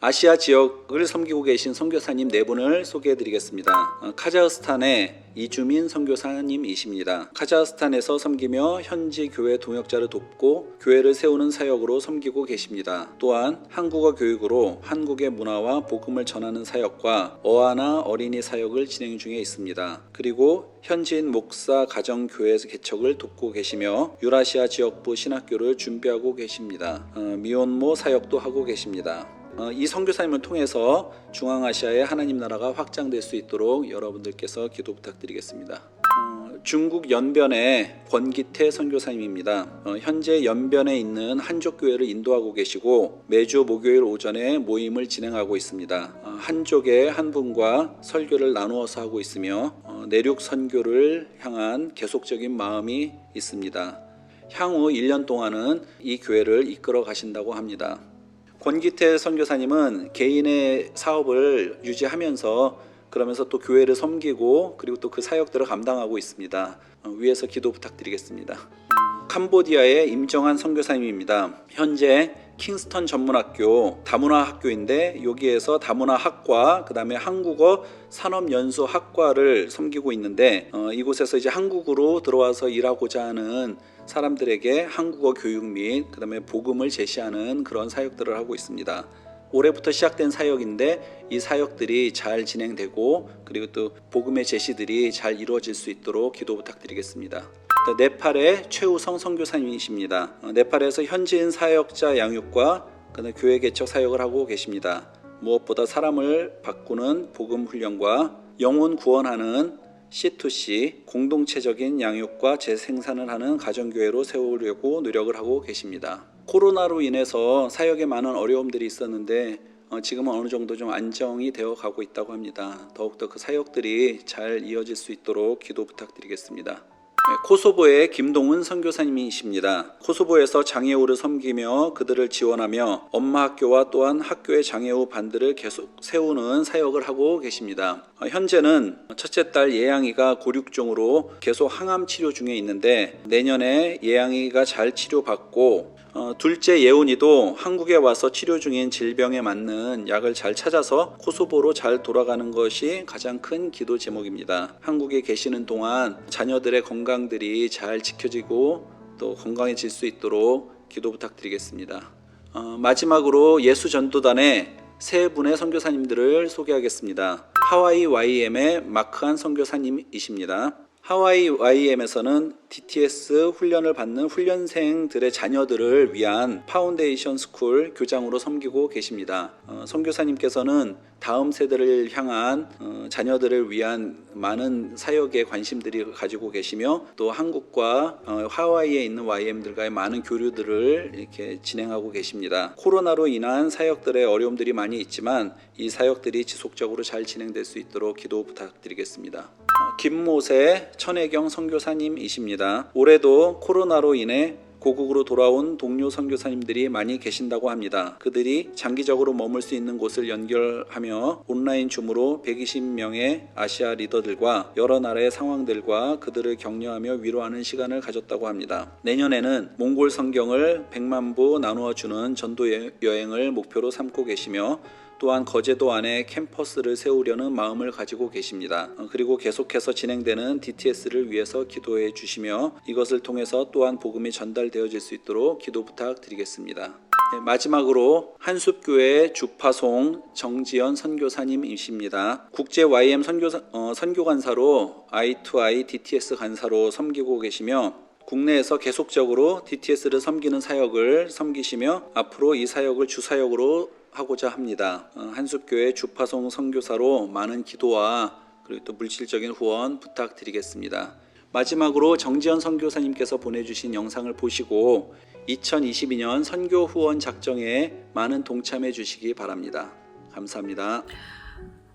아시아 지역을 섬기고 계신 선교사님 네 분을 소개해 드리겠습니다. 어, 카자흐스탄의 이주민 선교사님이십니다. 카자흐스탄에서 섬기며 현지 교회 동역자를 돕고 교회를 세우는 사역으로 섬기고 계십니다. 또한 한국어 교육으로 한국의 문화와 복음을 전하는 사역과 어아나 어린이 사역을 진행 중에 있습니다. 그리고 현지인 목사 가정 교회 개척을 돕고 계시며 유라시아 지역부 신학교를 준비하고 계십니다. 어, 미혼모 사역도 하고 계십니다. 어, 이 선교사님을 통해서 중앙아시아의 하나님 나라가 확장될 수 있도록 여러분들께서 기도 부탁드리겠습니다. 어, 중국 연변의 권기태 선교사님입니다. 어, 현재 연변에 있는 한족 교회를 인도하고 계시고 매주 목요일 오전에 모임을 진행하고 있습니다. 어, 한족의 한 분과 설교를 나누어서 하고 있으며 어, 내륙 선교를 향한 계속적인 마음이 있습니다. 향후 1년 동안은 이 교회를 이끌어 가신다고 합니다. 권기태 선교사님은 개인의 사업을 유지하면서 그러면서 또 교회를 섬기고 그리고 또 그 사역들을 감당하고 있습니다. 어, 위에서 기도 부탁드리겠습니다. 캄보디아의 임정한 선교사님입니다. 현재 킹스턴 전문학교 다문화 학교인데 여기에서 다문화 학과 그 다음에 한국어 산업연수 학과를 섬기고 있는데 어, 이곳에서 이제 한국으로 들어와서 일하고자 하는 사람들에게 한국어 교육 및 그 다음에 복음을 제시하는 그런 사역들을 하고 있습니다. 올해부터 시작된 사역인데 이 사역들이 잘 진행되고 그리고 또 복음의 제시들이 잘 이루어질 수 있도록 기도 부탁드리겠습니다. 또 네팔의 최우성 선교사님이십니다. 어, 네팔에서 현지인 사역자 양육과 그다음에 교회 개척 사역을 하고 계십니다. 무엇보다 사람을 바꾸는 복음 훈련과 영혼 구원하는 C2C 공동체적인 양육과 재생산을 하는 가정교회로 세우려고 노력을 하고 계십니다. 코로나로 인해서 사역에 많은 어려움들이 있었는데 어, 지금은 어느 정도 좀 안정이 되어 가고 있다고 합니다. 더욱더 그 사역들이 잘 이어질 수 있도록 기도 부탁드리겠습니다. 네, 코소보의 김동은 선교사님이십니다. 코소보에서 장애우를 섬기며 그들을 지원하며 엄마 학교와 또한 학교의 장애우 반들을 계속 세우는 사역을 하고 계십니다. 어, 현재는 첫째 딸 예양이가 고륙종으로 계속 항암 치료 중에 있는데 내년에 예양이가 잘 치료받고 어, 둘째 예훈이도 한국에 와서 치료 중인 질병에 맞는 약을 잘 찾아서 코소보로 잘 돌아가는 것이 가장 큰 기도 제목입니다. 한국에 계시는 동안 자녀들의 건강들이 잘 지켜지고 또 건강해질 수 있도록 기도 부탁드리겠습니다. 어, 마지막으로 예수 전도단의 세 분의 선교사님들을 소개하겠습니다. 하와이 YM의 마크한 선교사님이십니다. 하와이 YM에서는 DTS 훈련을 받는 훈련생들의 자녀들을 위한 파운데이션 스쿨 교장으로 섬기고 계십니다. 어, 선교사님께서는 다음 세대를 향한 어, 자녀들을 위한 많은 사역에 관심들이 가지고 계시며 또 한국과 어, 하와이에 있는 YM들과의 많은 교류들을 이렇게 진행하고 계십니다. 코로나로 인한 사역들의 어려움들이 많이 있지만 이 사역들이 지속적으로 잘 진행될 수 있도록 기도 부탁드리겠습니다. 어, 김모세 천혜경 선교사님이십니다. 올해도 코로나로 인해 고국으로 돌아온 동료 선교사님들이 많이 계신다고 합니다. 그들이 장기적으로 머물 수 있는 곳을 연결하며 온라인 줌으로 120명의 아시아 리더들과 여러 나라의 상황들과 그들을 격려하며 위로하는 시간을 가졌다고 합니다. 내년에는 몽골 성경을 100만 부 나누어 주는 전도 여- 여행을 목표로 삼고 계시며 또한 거제도 안에 캠퍼스를 세우려는 마음을 가지고 계십니다. 어, 그리고 계속해서 진행되는 DTS를 위해서 기도해 주시며 이것을 통해서 또한 복음이 전달되어질 수 있도록 기도 부탁드리겠습니다. 네, 마지막으로 한숲교회 주파송 정지연 선교사님이십니다. 국제 YM 선교 어, 선교관사로 I2I DTS 간사로 섬기고 계시며 국내에서 계속적으로 DTS를 섬기는 사역을 섬기시며 앞으로 이 사역을 주사역으로 하고자 합니다. 어, 한숲교회 주파송 선교사로 많은 기도와 그리고 또 물질적인 후원 부탁드리겠습니다. 마지막으로 정지현 선교사님께서 보내주신 영상을 보시고 2022년 선교 후원 작정에 많은 동참해 주시기 바랍니다. 감사합니다.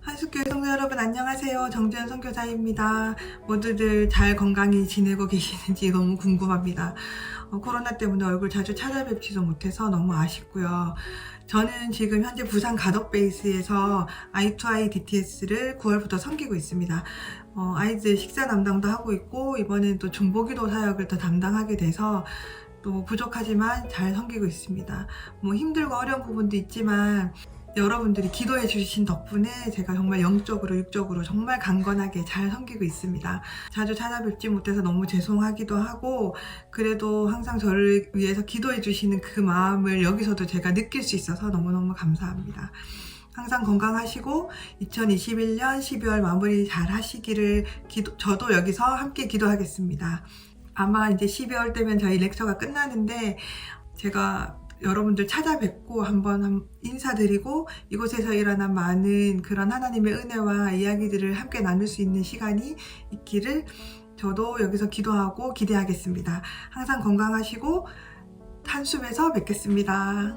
한숙교회 성도 여러분 안녕하세요. 정지현 선교사입니다. 모두들 잘 건강히 지내고 계시는지 너무 궁금합니다. 어, 코로나 때문에 얼굴 자주 찾아뵙지도 못해서 너무 아쉽고요. 저는 지금 현재 부산 가덕 베이스에서 I2I DTS를 9월부터 섬기고 있습니다. 어, 아이들 식사 담당도 하고 있고 이번엔 또 중보기도 사역을 더 담당하게 돼서 또 부족하지만 잘 섬기고 있습니다. 뭐 힘들고 어려운 부분도 있지만 여러분들이 기도해 주신 덕분에 제가 정말 영적으로 육적으로 정말 강건하게 잘 섬기고 있습니다. 자주 찾아뵙지 못해서 너무 죄송하기도 하고 그래도 항상 저를 위해서 기도해 주시는 그 마음을 여기서도 제가 느낄 수 있어서 너무너무 감사합니다. 항상 건강하시고 2021년 12월 마무리 잘 하시기를 기도, 저도 여기서 함께 기도하겠습니다. 아마 이제 12월 되면 저희 렉처가 끝나는데 제가 여러분들 찾아뵙고 한번 한- 인사드리고 이곳에서 일어난 많은 그런 하나님의 은혜와 이야기들을 함께 나눌 수 있는 시간이 있기를 저도 여기서 기도하고 기대하겠습니다. 항상 건강하시고 한숨에서 뵙겠습니다.